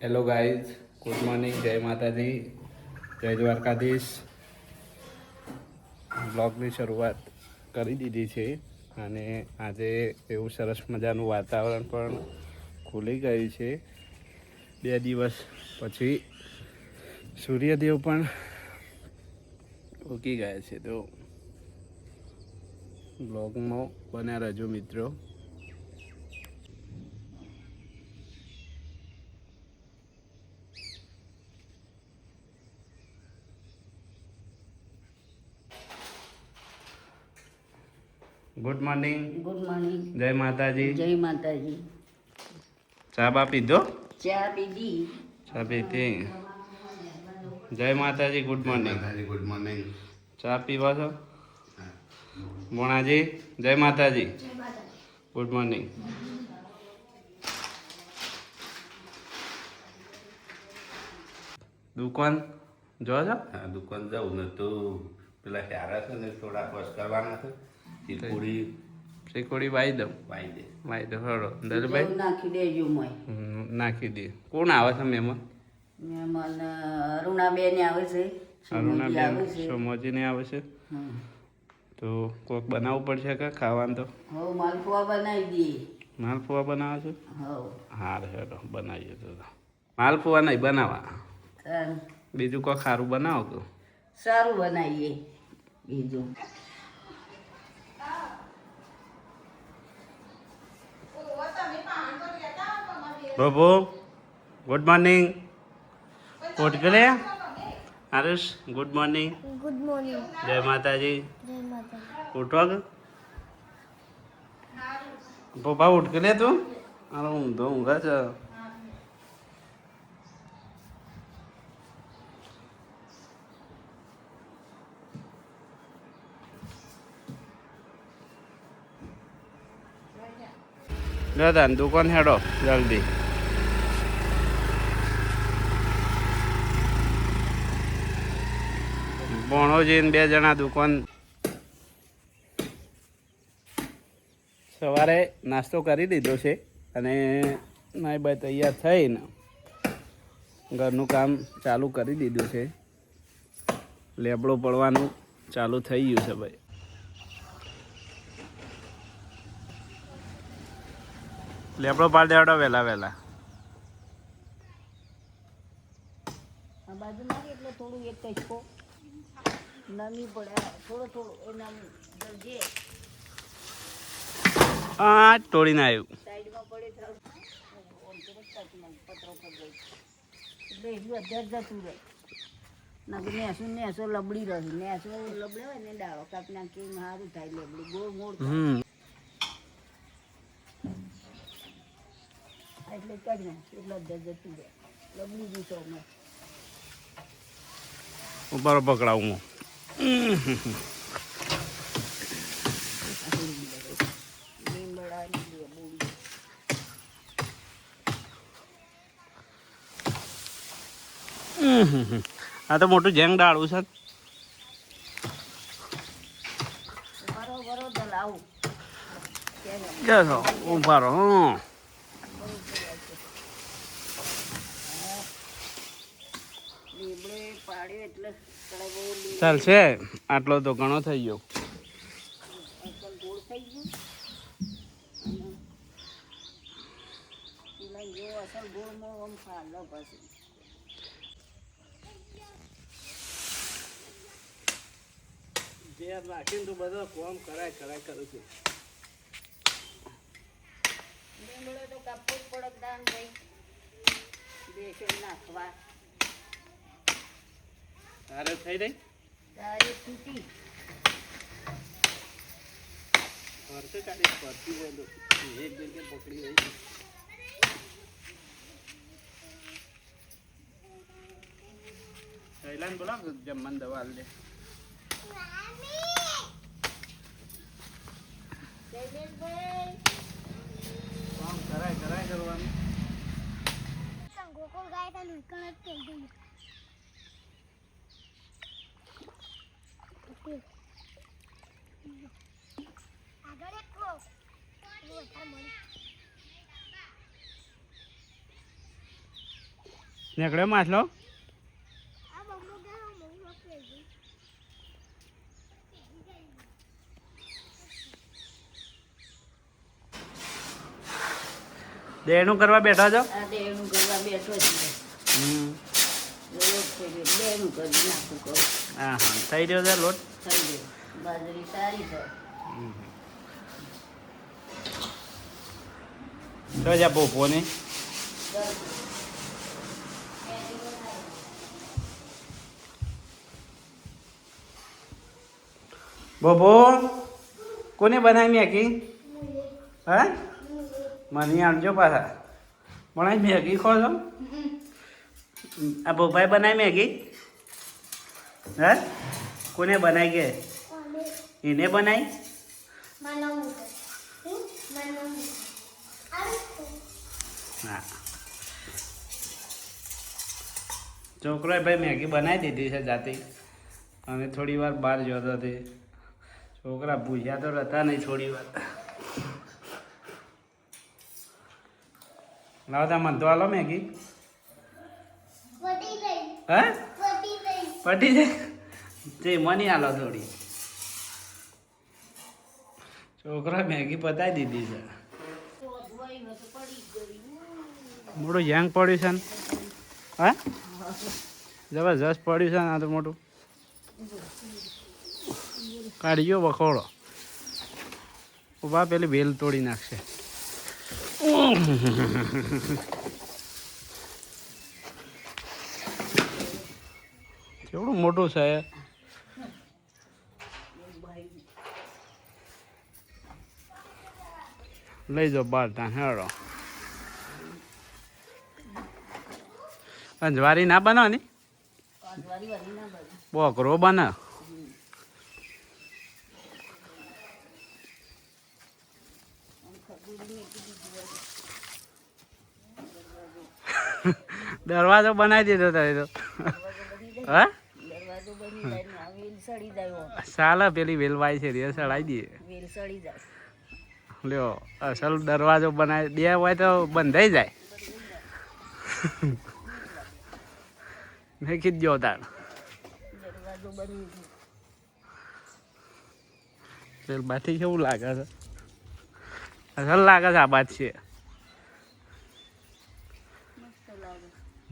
Hello guys good morning જય માતાજી જય દ્વારકાધીશ બ્લોગની શરૂઆત કરી દીધી છે અને આજે એવું સરસ મજાનું વાતાવરણ પણ ખુલી ગયું છે. બે દિવસ પછી સૂર્યદેવ પણ ઉકી ગયા છે. તો બ્લોગમાં બન્યા રહેજો મિત્રો. ગુડ મોર્નિંગ ગુડ મોર્નિંગ જય માતાજી. જય માતાજી. ચા બા પીધો? ચા પીધી. ચા પીધી. જય માતાજી ગુડ મોર્નિંગ ગુડ મોર્નિંગ ચા પીવા છો? મોણાજી જય માતાજી. ગુડ મોર્નિંગ દુકાન જો છો હા દુકાન જાઉં ને તો પેલા સારા છે ને થોડા બસ કરવાના છે. ચીરપુડી શીકોડી વાઈ દઉં. વાઈ દે. વાઈ દઉં હળો. દલભાઈ? જવ નાખી દેજો મોય. હમ, નાખી દે. કોણ આવે છે મહેમાન? મહેમાન અરુણાબેન આવે છે અરુણાબેન સોમોજીને આવે છે. હમ. તો કોક બનાવવું પડશે કે ખાવાનું તો? હવે માલપુઆ બનાવી દઈએ. માલપુઆ બનાવો છે? હવ. હા હેડો બનાવીએ તો માલપુઆ નહીં બનાવવા બીજું કોઈ ખારું બનાવો તો. સારું બનાવીએ. બીજું. પ્રભુ ગુડ મોર્નિંગ ઉઠ ગલે Haresh good morning good morning જય માતાજી. જય માતાજી. ઉઠો કે પપ્પા ઉઠ કે લે તું? અરે ઊંધો ઊંઘા છે દાદા દુકાન હેડો જલ્દી. ભણોજીને બે જણા દુકાન સવારે નાસ્તો કરી દીધો છે અને નાઈ ભાઈ તૈયાર થઈને ઘરનું કામ ચાલુ કરી દીધું છે. લેબડો પડવાનું ચાલુ થઈ ગયું છે ભાઈ. લેબડો પાડ દેવડો વહેલા. વહેલા બાજુ થોડું એક કચકો નમી પડે. થોડો થોડો એ નમી આ તોડીને આવ્યું સાઈડમાં પડે પતરો પકડી એટલે અત્યારે જતું રહે. નાખી નેસો નેસો લબડી રહી. નેસો લબડે હોય ને ડાળો કાપી નાખી સારું થાય લબડી. ગોળ થાય. એટલે કરી નાખ એટલે અત્યારે જતું રહે. લબડી દીધો અમે ઉપર પકડાવું હું. આ તો મોટું જેંગ ડાળું છે. જશો ઉભારો હં લીમડે પાડ્યો એટલે કડવો લીમડો ચાલશે આટલો તો ઘણો થઈ ગયો. નાખીને તું બધો કોમ કરાય કરાય કરું છું. લીમડો તો કાપવો જ પડે દાન ભાઈ. બેસન નાખવા. તારે થઈ રહી? તારે તૂટી ફરશે કાઢી ફરતી ગયેલો તો એક જગ્યાએ પકડી રહી શૈલાન બોલાવ જમવાની દવા આલ. દે કરાય કરાય કરવાનું. ગોકુળ ગાય તો લુકણ જ કહી દઉં નીકળ્યો માછલો? દેણું કરવા બેઠા છો? આ કરવા બેઠો છે. હા હા. થઈ રહ્યો છે લોટ? થઈ ગયો. બાજરી સારી છે. તો જા બોબો કોને બનાવી મેગી? હા? મને આણજો પાછા. બનાવી મેગી ખો છો? આ બોભાઈ બનાવી મેગી? હા? કોને બનાવી કે? એને બનાવી? હા છોકરોએ ભાઈ મેગી બનાવી દીધી છે જાતે. અને થોડી વાર બહાર જતો તે. છોકરા ભૂસ્યા તો રહેતા નહીં થોડી વાર. લાવતા મન તો હાલો મેગી. હે? પટી જાય તે મની હાલો થોડી. છોકરા મેગી પતાવી દીધી છે. મોટું યંગ પડ્યું છે ને? હા? જબરજસ્ત પડ્યું છે ને આ તો મોટું? કાઢ્યો વખોડો. ઊભા પેલી વેલ તોડી નાખશે. કેવડું મોટું છે લઈ જાઓ બાર ત્યાં હેડો. અંજવારી ના બને બોકરો બના. દરવાજો બનાવી દીધો તારે તો. હા? ચાલે પેલી વેલવાઈ છે રે સડાઈ દઈએ. લ્યો અસલ દરવાજો બનાવી બે હોય તો બંધાઈ જાય. મેં કીધું ગયો પેલ બાથી કેવું લાગે છે અસલ લાગે છે આ બાત છે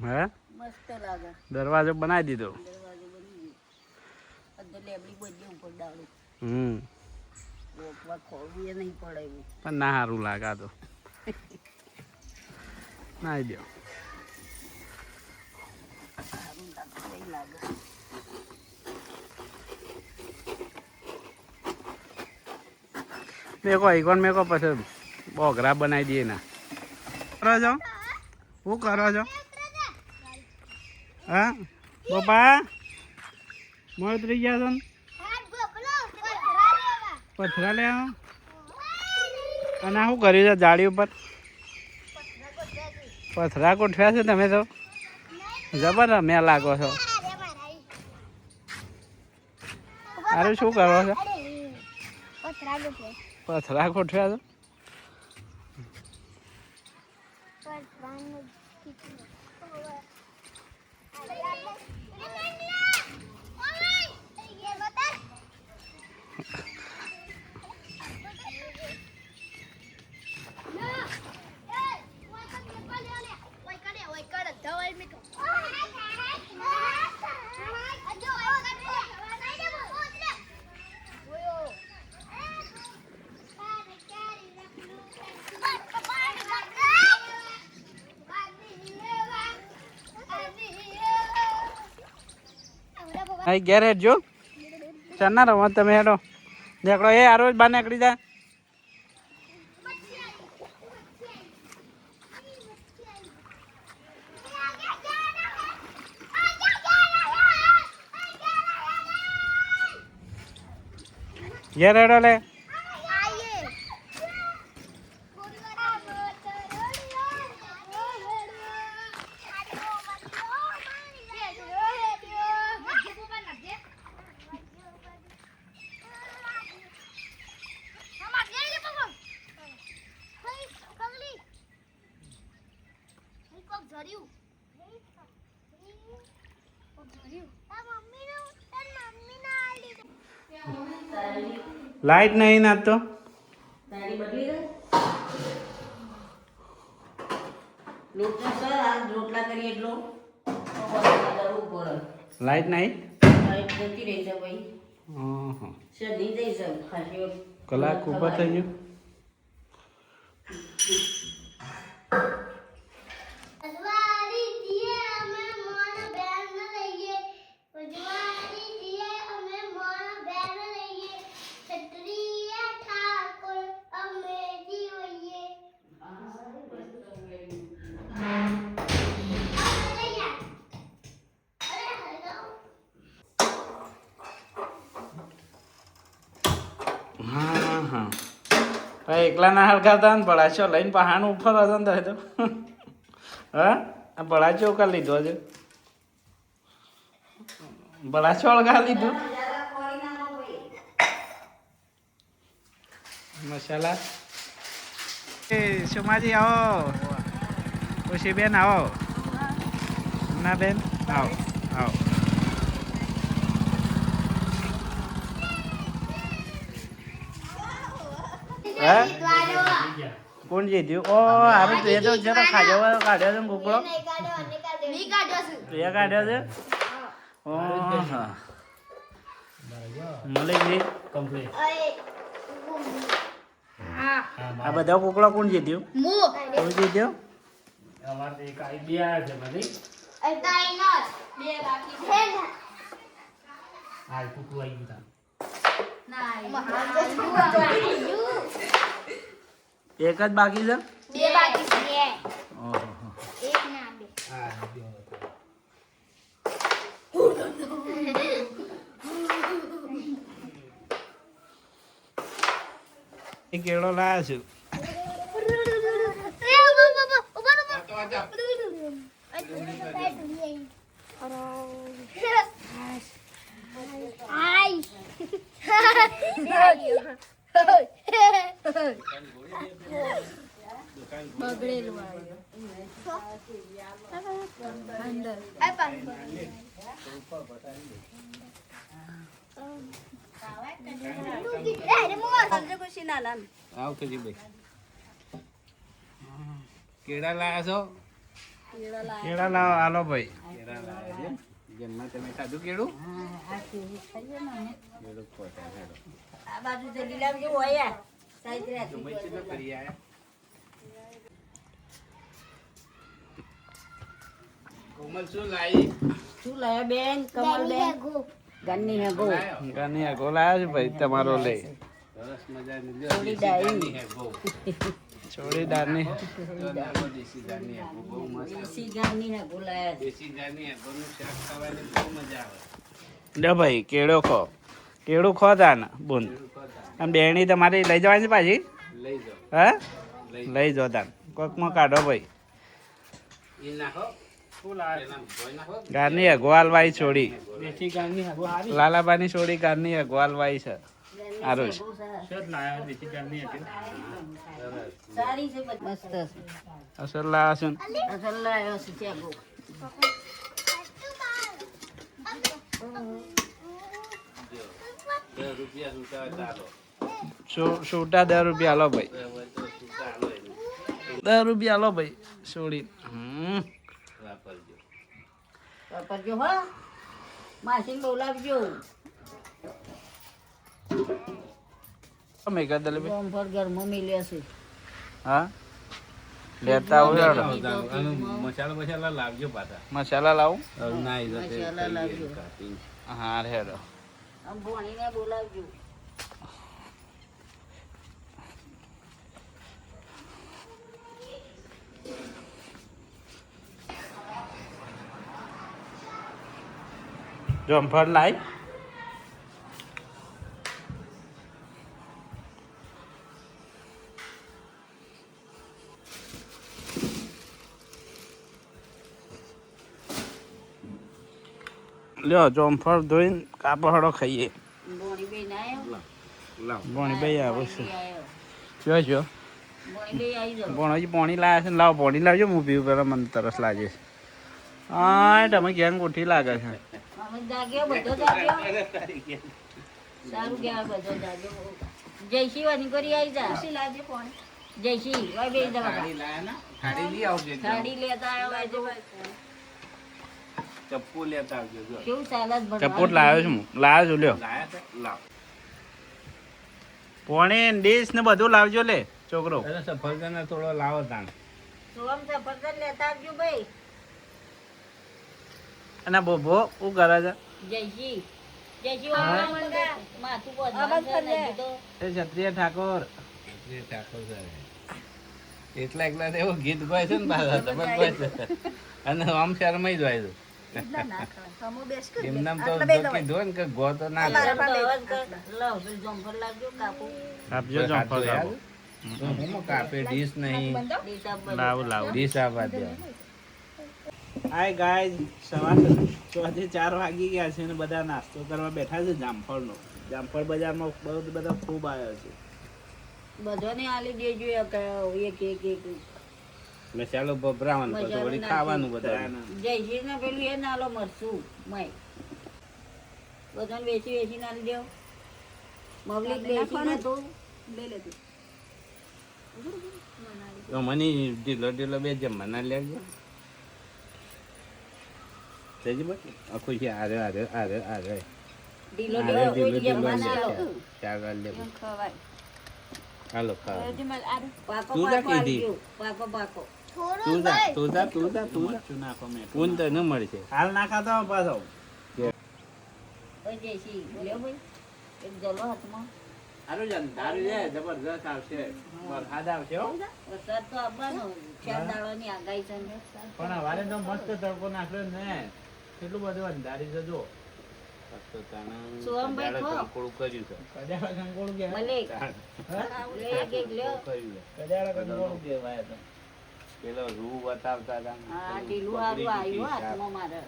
હે દરવાજો બનાવી દીધો હમ પણ ના સારું લાગે તો નાઈ દો સારું નહીં લાગે મેકો મેં મેકો પછી બોગરા બનાવી દઈએ ના. કરો છો? શું કરો છો? હા? પપ્પા? મોડ થઈ ગયા છો? પથરા લે. અને શું કર્યું છે, જાળી ઉપર? પથરા ગોઠવ્યા છે તમે તો? જબર મેં લાગો છો. અરે શું કરો છો? પથરા ગોઠવ્યા છો. અહીં ઘેર હેડજો ચાલ ના રમત તમે હેડો. દેખડો એ આરોજ રોજ બહાર નીકળી જાય ઘેર હેડો લે. લાઈટ નહીં ના તો? લાઈટ બદલી કલાક ઊભા સર આ હા. ભાઈ એકલા ના હળગાવતા ને બળાચો લઈને પહાણ ઉપર હતો ને તો. હા? આ બળાચો કા લીધો છે બળાચો હળગા લીધું. મસાલા. એ, સુમાજી, આવો. ખુશી બેન, આવો. ના બેન આવો આવો. હે? કોણ જીત્યું? ઓ હવે તું એ તો જરા ખાજો કાઢ્યો છે ને કુકડો? મી કાઢ્યો તું એ કાઢ્યો છે? ઓ હા. આ બધા કુકડા કોણ જીત્યું? કોણ જીત્યો? અતાઈ બે બાકી છે ને. એક જ બાકી છે? બે બાકી છે ઓહો એક ના બે. એ કેળો લાયા છું. આવતો જી ભાઈ કેળા લાયા છો કેળા લાવો હાલો ભાઈ કેળા લાયા છે ખાધું કેળું આ બાજુ જલ્દી લાવજો હોય સાઈડ રાખી દુબઈ કેટલો કરી આયા કોમલ શું લાવી શું લાયા બેન? કમલ બેન? ગન્ની હે ગો ગાની આગો લાયા છે ભાઈ તમારો લે. સરસ. છોડી દેશી આગો. બહુ મસ્ત. દેશી ગન્ની હે ગો લાયા છે. દેશી દારની આગોનું શાક ખાવાની બહુ મજા આવે. લે ભાઈ કેળો ખો. કેળું ખો બુંદ આમ બેણી તમારી લઈ જવાની છે પાછી? હે? લઈ જો તાન. કોકમાં કાઢો ભાઈ. ગારની અગવાલવાઈ છોડી. લાલાબાની છોડી ગારની અગવાલવાઈ છે. આરું છે સારી છે બધી. મસ્ત છે. અસર લાવા છું અસલ લાયો છે ચેગો છૂ- છૂટા દસ રૂપિયા હાલો ભાઈ દસ રૂપિયા હાલો ભાઈ છોડી હમ વાપરજો હો માસીને બોલાવજો ભાઈ લેતા મસાલા મસાલા લાવજો. પાછા મસાલા લાવું ના મસાલા લાવજો હા હેડો. ભણીને બોલાવજો. જમફળ લાઈ લ્યો. જોમફળ ધોઈને કાપડો ખાઈએ. ભણીભાઈ ભણી આવો છે. જો જો. ભણી ભણો હજી પાણી લાવ્યા છે ને લાવો પાણી લાવજો હું પીવું પેલા મને તરસ લાગે છે. હા તમે ગેંગ ઉઠી લાગે છે? જય જાગ્યો બધો જાગ્યો સારું કહેવાય બધો જાગ્યો જયશ્રી વાની કરી આવી જા. ખુશી લાગે ફોન. જયશ્રી બે જવા સાડી લેતા આવ્યો ચપ્પુ લેતા આવજો જો. કેવું ચાલે છે ચપોટ લાવ્યો છું લાવ્યો છું લ્યો. લાવ. પોણે ડીશ ને બધું લાવજો લે છોકરો. સફરજન થોડો લાવો તાણ. સોમ સફરજન લેતા આવજો ભાઈ. અને બોબો શું કરે છે? જયજી વાળા મંગા માથું ક્ષત્રિય ઠાકોર. જે ઠાકોર સાહેબ. એટલા એકલા એવું ગીત ગાય છે ને પાછા તમે ગાય છે. અને આમ શરમાઈ જાય છે. ને કે ગો તો ના જમફળ સવાર ચોથી ચાર વાગી ગયા છે ને બધા નાસ્તો કરવા બેઠા છે જામફળનો. જામફળ બજારમાં બહુ બધા ખૂબ આવ્યો છે. બધાને આલી દેજો એક એક એક. મસાલો ભભરાવાનો પછી વળી ખાવાનું બધા જયશ્રી ને પેલું એ નાલો મરસું મય. બધાને વેચી વેચી ના દેવ. મગલી વેચી ના તું. તો. મને ઢીલો ઢીલો બે જમવાના લેજો જજી ભાઈ આખું છે? આરે આરે આરે આરે. ઢીલો ઢીલો ઢીલો કોઈ ઢીલો જમવા ના લે. લે હાલો ખાવા તું જા કીધી. પાકો પાકો. તું જા તું જા તું જા તું જા. મરચું નાખો મેં. ઊન તો ન મળશે હાલ નાખાતો પાછો. ઓય જયશ્રી લ્યો ભાઈ એક જલો હાથમાં. સારું છે સારું છે જબરદસ્ત આવશે. વરસાદ આવશે હો. વરસાદ તો આવવાનો. ચાર દાડાની આગાહી છે પણ હવારે તો મસ્ત તડકો નાખ્યો ને. કેટલું બધું અંધારી છે જો તો તાણા સોમભાઈ દાડે ખો. કંકોડું કર્યું છે. કદાળ કંકોળ કે મલિક. લે એક એક લ્યો. કર્યું છે. કહેવાય તો. પેલો રૂ બતાવતા હતા હા ઢીલું હારું આવ્યું હાથમાં મારે.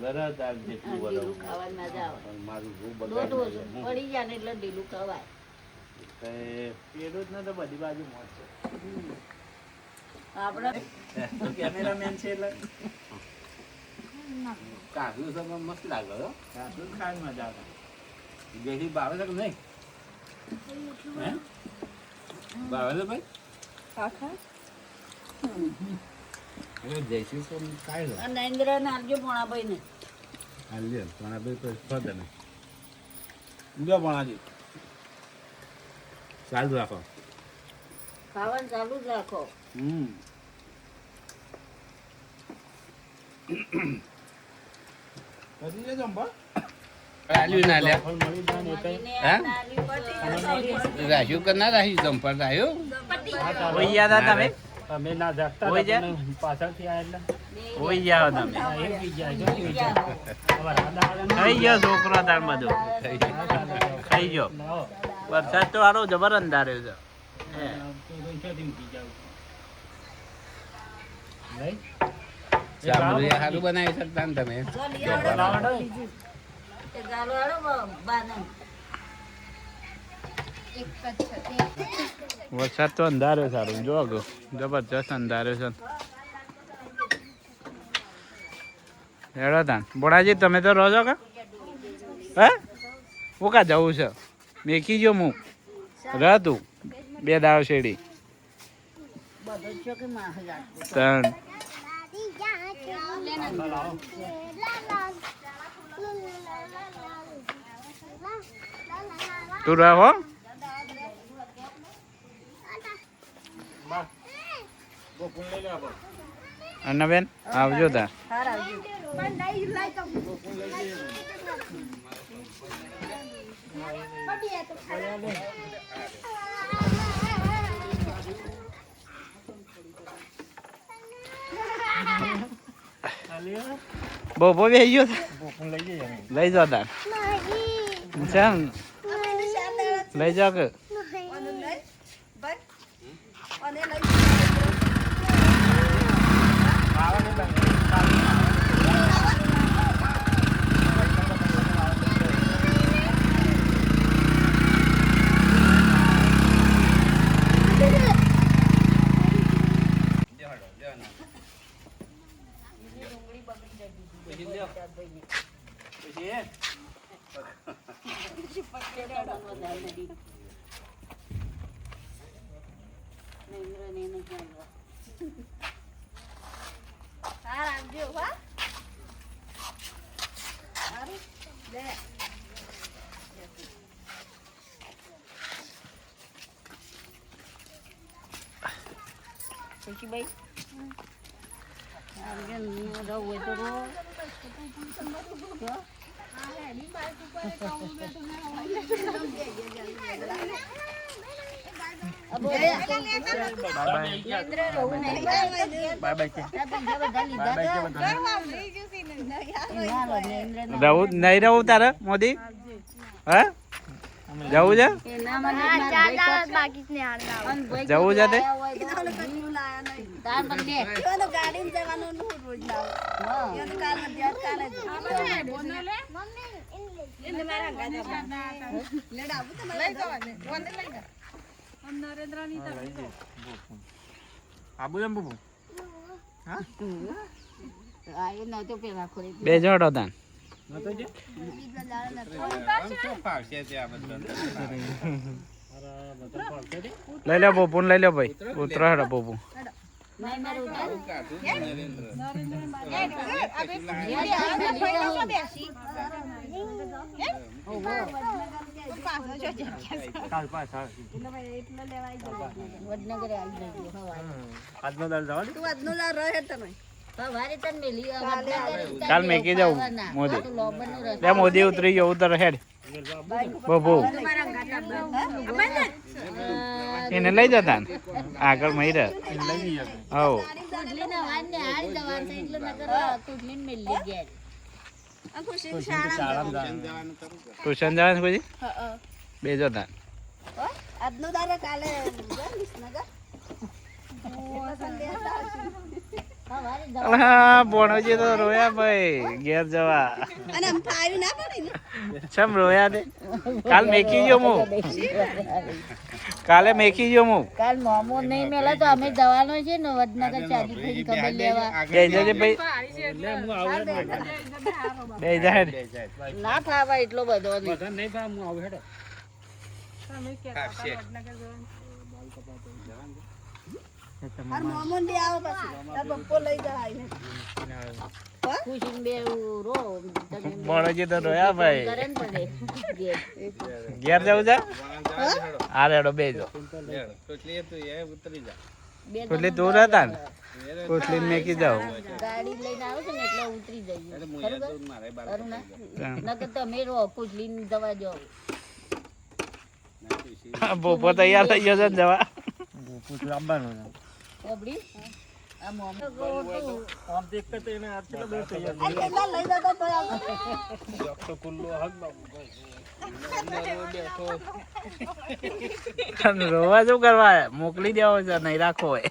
બરાબર જેટલું ઢીલું બરાબર મજા આવે મારું રૂ દોઢ પડી જાય ને એટલે ઢીલું ખવાય પેલું જ ને તો બધી બાજુ મોજ છે. આપણે કેમેરામેન છે એટલે? કાજુ છે મસ્ત લાગે હો. કાચું જ ખાવાની મજા આવે. જેથી ભાવે છે કે નહીં? ભાવે છે ભાઈ? ચાલુ રાખો. ખાવાનું ચાલુ જ રાખો. હમ. પછી જજો અંબા ના લે રાખ્યું કે ના રાખ્યું? જમ્પર રાખ્યું? ભૈયા તમે? અમે ના જાગતા પાછળથી આ એટલે. કોઈ જાવ તમે. ગયા જો કેવી ગયા. હવે રાડા વાળા ખાઈ ગયો છોકરો તાર બધો ખાઈ ગયો. વરસાદ તો હારો જબર અંધાર્યો છે. સારું બનાવી શકતા ને તમે લાવડો? એ ગાલો હાલો બ- બાને વરસાદ તો અંધારે સારું. જો જબરજસ્ત અંધારે છે. હેડો તાન બોડાજી, તમે તો રહો છો કા? હે? હું કા જવું છે? મેકી જો હું. રહ તું. બે દાવ શેડી ત્રણ તું રહો અન્નાબેન આવજો તાર હાર આવજો બોબો બે ગયો ભૂખું લઈ જઈએ અમે. લઈ જાઓ તાર ચાલ લઈ જાઓ કે ના લો, નરેન્દ્રને રહું નહીં રહું તારે મોદી હે જવું છે જવું છે તે? આયા હોય તો. આબુ એમ બબુ. આયો નહોતો પેલા ખોરી બે જોડો તાન. નતો. જે ફાવશે ત્યાં બધા? અરે બધા ફોલતે દે લઈ લો પોપુ લઈ લો ભાઈ. ઉતરા હેડો નહીં મારું ઉતાર. કાલ પાસ આવે વડનગરે આવી જજો સવારે. આજનો દાલ જવા દે સવારે તને મેલી. વડનગર ઉતારી કાલ મેકી જાઉં, મોદી. તો મોદી ઉતરી ગયો ઉતર હેડ. પોપુ એને લઈ જતા ને? આગળ મહી રહે લઈ જઈએ હવ. ટ્યુશન જવાનું પછી? બે જતા હા ભણોજી તો રોયા ભાઈ, ઘેર જવા. ચમ રોયા દે કાલ મેકી ગયો હું. કાલે મેકી જો હું. કાલ મોમો નહીં મેલા તો અમે જવાનો છે ને વડનગર ચાલી થઈ ખબર લેવા. બે જજે ભાઈ. બે જાય. ના ફાવા એટલો બધો નહીં. બધા નહીં ફાવા હું આવું હેડો. ખુશીને બે રો તમે તો રોયા ભાઈ. કરે ને પડે ઘેર. ઘેર જવું છે હા? રેડો બે જો. બે એટલે દૂર હતા ને? કોટલી મેકી જાવ ગાડી લઈને આવે છે ને એટલે ઉતરી જઈએ. ખરું ખરું ના નકર તમે રો કુટલીને દવા જો બોપો તૈયાર થઈ ગયો છે ને જવા. પૂછ લાવવાનું ઓબડી. આ મોમો. આમ દેખ તો એને બે તૈયાર તો કુલ્લો હક બાબુ અને રોવા શું કરવા મોકલી દેવો છે નહીં રાખો હોય.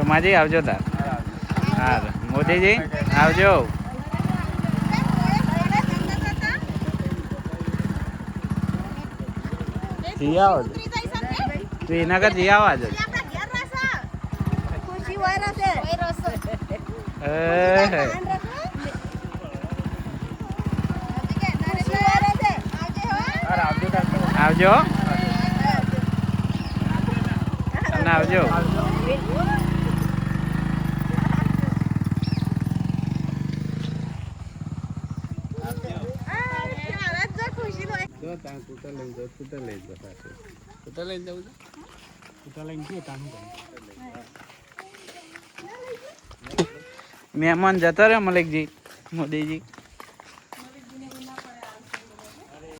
સોમાજી આવજો તાર. હા મોદીજી આવજો. જી આવો. શ્રીનગર જી આવો આજે. આવજો આવજો. આવજો જો તાન કૂતર લઈ લઈને કૂતર સાથે જાઓ લઈને જવું છે? તો લઈને જઈએ તાનું મહેમાન જતા રહ્યા મલિકજી મોદીજી.